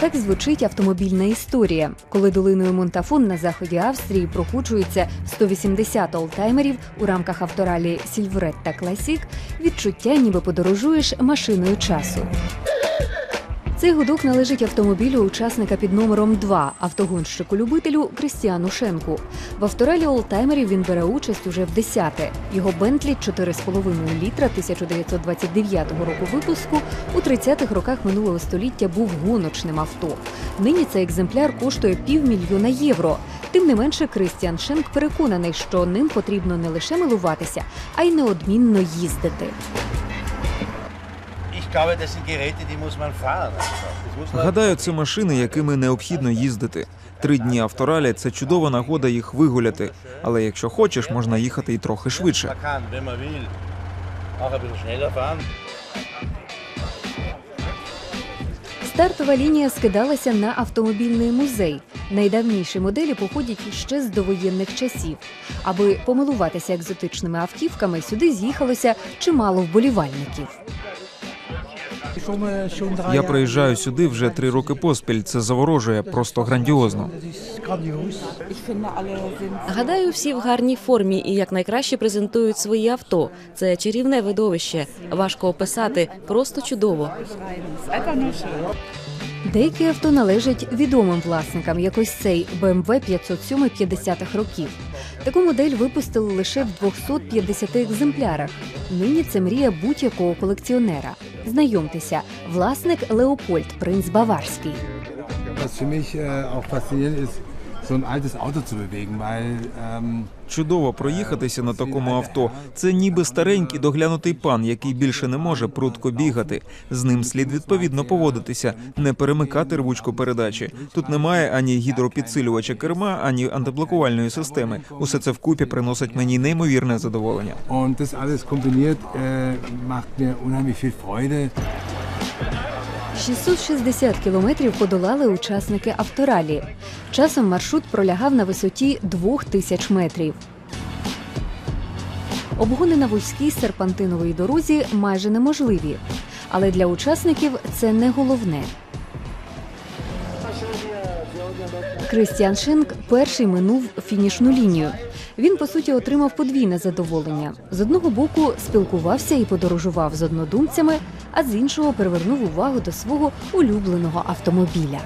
Так звучить автомобільна історія, коли долиною Монтафон на заході Австрії прокучується 180 олтаймерів у рамках авторалі Сільвретта Класік, відчуття, ніби подорожуєш машиною часу. Цей гудок належить автомобілю учасника під номером 2 автогонщику-любителю Крістіану Шенку. В авторалі олдтаймерів він бере участь уже в десяте. Його Бентлі 4,5 літра 1929 року випуску у 30-х роках минулого століття був гоночним авто. Нині цей екземпляр коштує півмільйона євро. Тим не менше, Крістіан Шенк переконаний, що ним потрібно не лише милуватися, а й неодмінно їздити. Гадаю, це машини, якими необхідно їздити. Три дні авторалі це чудова нагода їх вигуляти. Але якщо хочеш, можна їхати і трохи швидше. Стартова лінія скидалася на автомобільний музей. Найдавніші моделі походять ще з довоєнних часів. Аби помилуватися екзотичними автівками, сюди з'їхалося чимало вболівальників. Я приїжджаю сюди вже три роки поспіль. Це заворожує, просто грандіозно. Гадаю, всі в гарній формі і якнайкраще презентують свої авто. Це чарівне видовище. Важко описати, просто чудово. Деякі авто належать відомим власникам, як ось цей BMW 507 50-х років. Таку модель випустили лише в 250 екземплярах. Нині це мрія будь-якого колекціонера. Знайомтеся, власник Леопольд, принц Баварський. Äh, so ein altes Auto zu bewegen, weil ähm, Чудово проїхатися на такому авто. Це ніби старенький доглянутий пан, який більше не може прудко бігати. З ним слід відповідно поводитися, не перемикати рвучку передачі. Тут немає ані гідропідсилювача керма, ані антиблокувальної системи. Усе це вкупі приносить мені неймовірне задоволення. alles kombiniert äh, macht mir unheimlich viel Freude. 660 кілометрів подолали учасники авторалі. Часом маршрут пролягав на висоті 2000 метрів. Обгони на вузькій серпантиновій дорозі майже неможливі. Але для учасників це не головне. Кристіан Шенк перший минув фінішну лінію. Він по суті отримав подвійне задоволення. З одного боку спілкувався і подорожував з однодумцями, а з іншого привернув увагу до свого улюбленого автомобіля.